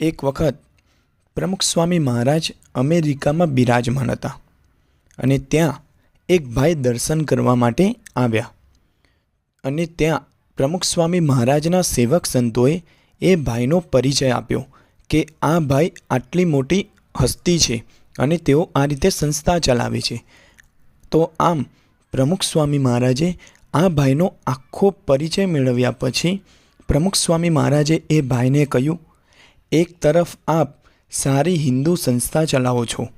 એક વખત પ્રમુખ સ્વામી મહારાજ અમેરિકામાં બિરાજમાન હતા અને ત્યાં એક ભાઈ દર્શન કરવા માટે આવ્યા. અને ત્યાં પ્રમુખ સ્વામી મહારાજના સેવક સંતોએ એ ભાઈનો પરિચય આપ્યો કે આ ભાઈ આટલી મોટી હસ્તી છે અને તેઓ આ રીતે સંસ્થા ચલાવે છે. તો આમ પ્રમુખ સ્વામી મહારાજે આ ભાઈનો આખો પરિચય મેળવ્યા પછી પ્રમુખ સ્વામી મહારાજે એ ભાઈને કહ્યું એક તરફ આપ સારી હિન્દુ સંસ્થા ચલાવો છો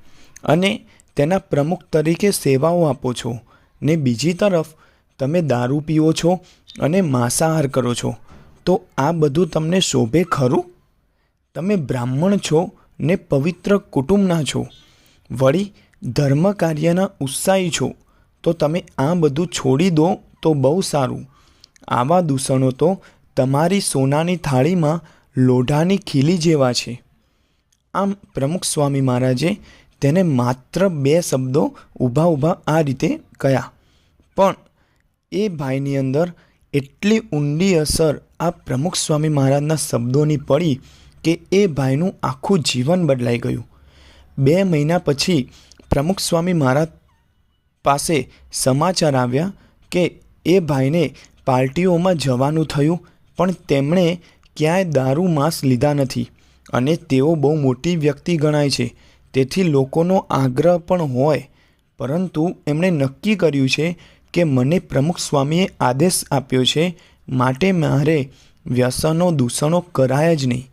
અને તેના પ્રમુખ તરીકે સેવાઓ આપો છો. ને બીજી તરફ તમે દારૂ પીવો છો અને માંસાહાર કરો છો. તો આ બધું તમને શોભે ખરું? તમે બ્રાહ્મણ છો ને પવિત્ર કુટુંબના છો. વળી ધર્મ કાર્યના ઉત્સાહી છો. તો તમે આ બધું છોડી દો તો બહુ સારું. આવા દૂષણો તો તમારી સોનાની થાળીમાં લોઢાની ખીલી જેવા છે. આમ પ્રમુખ સ્વામી મહારાજે તેને માત્ર બે શબ્દો ઊભા ઊભા આ રીતે કહ્યા પણ એ ભાઈની અંદર એટલી ઊંડી અસર આ પ્રમુખ સ્વામી મહારાજના શબ્દોની પડી કે એ ભાઈનું આખું જીવન બદલાઈ ગયું. બે મહિના પછી પ્રમુખ સ્વામી મહારાજ પાસે સમાચાર આવ્યા કે એ ભાઈને પાર્ટીઓમાં જવાનું થયું, પણ તેમણે ક્યાંય દારૂ માંસ લીધા નથી અને તેઓ બહુ મોટી વ્યક્તિ ગણાય છે. તેથી લોકોનો આગ્રહ પણ હોય. પરંતુ એમણે નક્કી કર્યું છે કે મને પ્રમુખ સ્વામીએ આદેશ આપ્યો છે, માટે મારે વ્યસનો દૂષણો કરાય જ નહીં.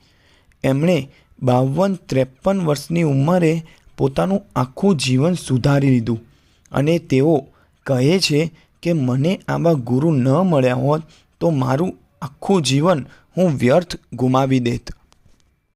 એમણે બાવન ત્રેપન વર્ષની ઉંમરે પોતાનું આખું જીવન સુધારી લીધું અને તેઓ કહે છે કે મને આવા ગુરુ ન મળ્યા હોત તો મારું આખું જીવન હું વ્યર્થ ગુમાવી દેત.